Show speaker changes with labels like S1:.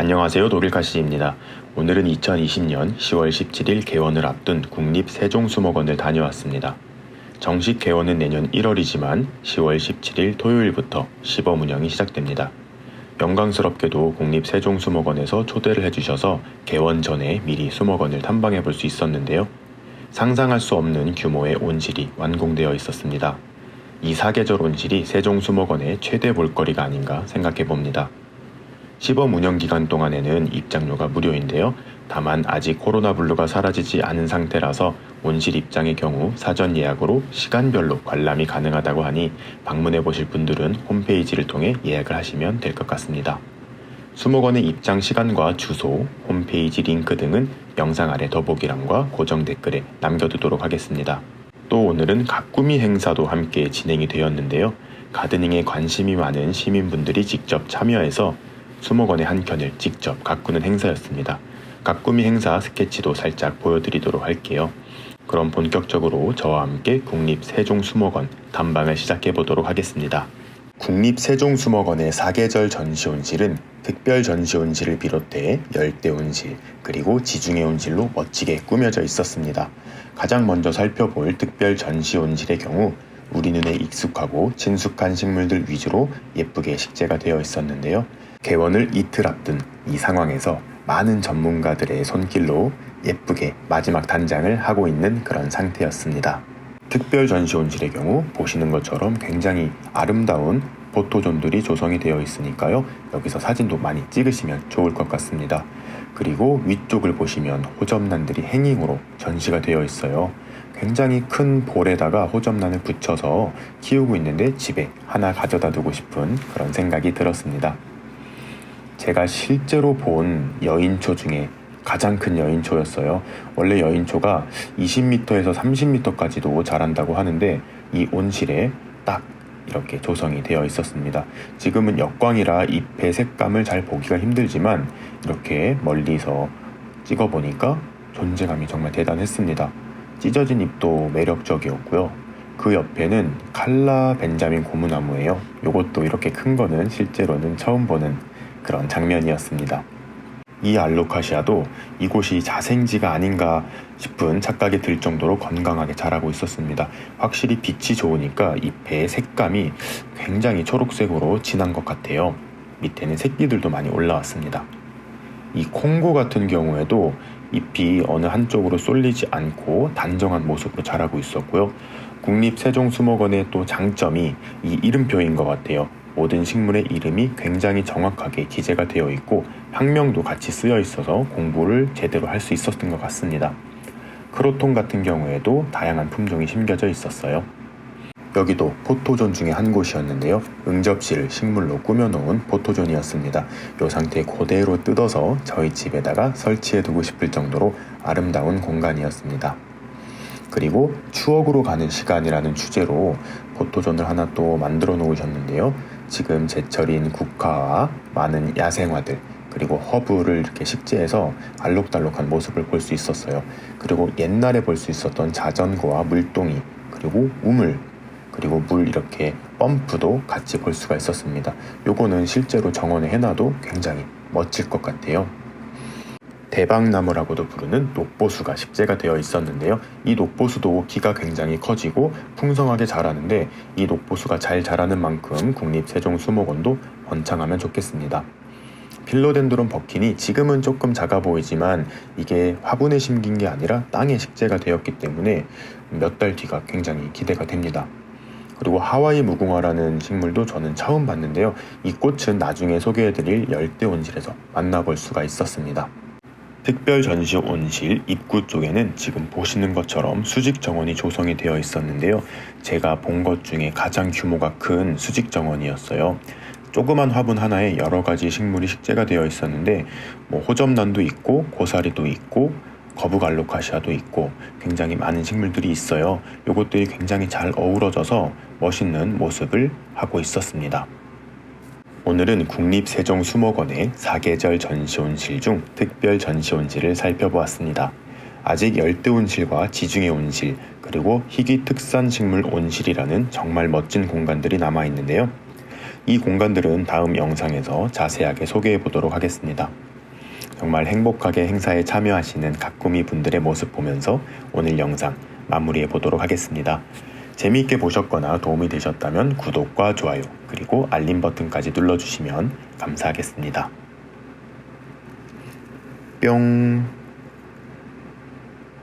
S1: 안녕하세요. 독일카시입니다. 오늘은 2020년 10월 17일 개원을 앞둔 국립 세종수목원을 다녀왔습니다. 정식 개원은 내년 1월이지만 10월 17일 토요일부터 시범 운영이 시작됩니다. 영광스럽게도 국립 세종수목원에서 초대를 해주셔서 개원 전에 미리 수목원을 탐방해 볼 수 있었는데요. 상상할 수 없는 규모의 온실이 완공되어 있었습니다. 이 사계절 온실이 세종수목원의 최대 볼거리가 아닌가 생각해 봅니다. 시범 운영 기간 동안에는 입장료가 무료인데요. 다만 아직 코로나 블루가 사라지지 않은 상태라서 온실 입장의 경우 사전 예약으로 시간별로 관람이 가능하다고 하니 방문해 보실 분들은 홈페이지를 통해 예약을 하시면 될 것 같습니다. 수목원의 입장 시간과 주소, 홈페이지 링크 등은 영상 아래 더보기란과 고정 댓글에 남겨두도록 하겠습니다. 또 오늘은 가꾸미 행사도 함께 진행이 되었는데요. 가드닝에 관심이 많은 시민분들이 직접 참여해서 수목원의 한 켠을 직접 가꾸는 행사였습니다. 가꾸미 행사 스케치도 살짝 보여드리도록 할게요. 그럼 본격적으로 저와 함께 국립세종수목원 탐방을 시작해 보도록 하겠습니다. 국립세종수목원의 사계절 전시온실은 특별 전시온실을 비롯해 열대온실 그리고 지중해 온실로 멋지게 꾸며져 있었습니다. 가장 먼저 살펴볼 특별 전시온실의 경우 우리 눈에 익숙하고 친숙한 식물들 위주로 예쁘게 식재가 되어 있었는데요. 개원을 이틀 앞둔 이 상황에서 많은 전문가들의 손길로 예쁘게 마지막 단장을 하고 있는 그런 상태였습니다. 특별 전시온실의 경우 보시는 것처럼 굉장히 아름다운 포토존들이 조성이 되어 있으니까요. 여기서 사진도 많이 찍으시면 좋을 것 같습니다. 그리고 위쪽을 보시면 호접란들이 행잉으로 전시가 되어 있어요. 굉장히 큰 볼에다가 호접란을 붙여서 키우고 있는데 집에 하나 가져다 두고 싶은 그런 생각이 들었습니다. 제가 실제로 본 여인초 중에 가장 큰 여인초였어요. 원래 여인초가 20m에서 30m까지도 자란다고 하는데 이 온실에 딱 이렇게 조성이 되어 있었습니다. 지금은 역광이라 잎의 색감을 잘 보기가 힘들지만 이렇게 멀리서 찍어보니까 존재감이 정말 대단했습니다. 찢어진 잎도 매력적이었고요. 그 옆에는 칼라 벤자민 고무나무예요. 이것도 이렇게 큰 거는 실제로는 처음 보는 그런 장면이었습니다. 이 알로카시아도 이곳이 자생지가 아닌가 싶은 착각이 들 정도로 건강하게 자라고 있었습니다. 확실히 빛이 좋으니까 잎의 색감이 굉장히 초록색으로 진한 것 같아요. 밑에는 새끼들도 많이 올라왔습니다. 이 콩고 같은 경우에도 잎이 어느 한쪽으로 쏠리지 않고 단정한 모습으로 자라고 있었고요. 국립세종수목원의 또 장점이 이 이름표인 것 같아요. 모든 식물의 이름이 굉장히 정확하게 기재가 되어 있고 학명도 같이 쓰여 있어서 공부를 제대로 할 수 있었던 것 같습니다. 크로톤 같은 경우에도 다양한 품종이 심겨져 있었어요. 여기도 포토존 중에 한 곳이었는데요. 응접실을 식물로 꾸며놓은 포토존이었습니다. 이 상태 그대로 뜯어서 저희 집에다가 설치해 두고 싶을 정도로 아름다운 공간이었습니다. 그리고 추억으로 가는 시간이라는 주제로 포토존을 하나 또 만들어 놓으셨는데요. 지금 제철인 국화와 많은 야생화들 그리고 허브를 이렇게 식재해서 알록달록한 모습을 볼 수 있었어요. 그리고 옛날에 볼 수 있었던 자전거와 물동이 그리고 우물 그리고 물 이렇게 펌프도 같이 볼 수가 있었습니다. 요거는 실제로 정원에 해놔도 굉장히 멋질 것 같아요. 대박나무라고도 부르는 녹보수가 식재가 되어 있었는데요. 이 녹보수도 키가 굉장히 커지고 풍성하게 자라는데 이 녹보수가 잘 자라는 만큼 국립세종수목원도 번창하면 좋겠습니다. 필로덴드론 버킨이 지금은 조금 작아 보이지만 이게 화분에 심긴 게 아니라 땅에 식재가 되었기 때문에 몇 달 뒤가 굉장히 기대가 됩니다. 그리고 하와이 무궁화라는 식물도 저는 처음 봤는데요. 이 꽃은 나중에 소개해드릴 열대 온실에서 만나볼 수가 있었습니다. 특별 전시 온실 입구 쪽에는 지금 보시는 것처럼 수직 정원이 조성이 되어 있었는데요. 제가 본 것 중에 가장 규모가 큰 수직 정원이었어요. 조그만 화분 하나에 여러 가지 식물이 식재가 되어 있었는데 뭐 호접란도 있고 고사리도 있고 거북알로카시아도 있고 굉장히 많은 식물들이 있어요. 이것들이 굉장히 잘 어우러져서 멋있는 모습을 하고 있었습니다. 오늘은 국립세종수목원의 사계절 전시온실 중 특별 전시온실을 살펴보았습니다. 아직 열대온실과 지중해 온실, 그리고 희귀 특산 식물 온실이라는 정말 멋진 공간들이 남아 있는데요. 이 공간들은 다음 영상에서 자세하게 소개해 보도록 하겠습니다. 정말 행복하게 행사에 참여하시는 가꾸미 분들의 모습 보면서 오늘 영상 마무리해 보도록 하겠습니다. 재미있게 보셨거나 도움이 되셨다면 구독과 좋아요 그리고 알림 버튼까지 눌러주시면 감사하겠습니다. 뿅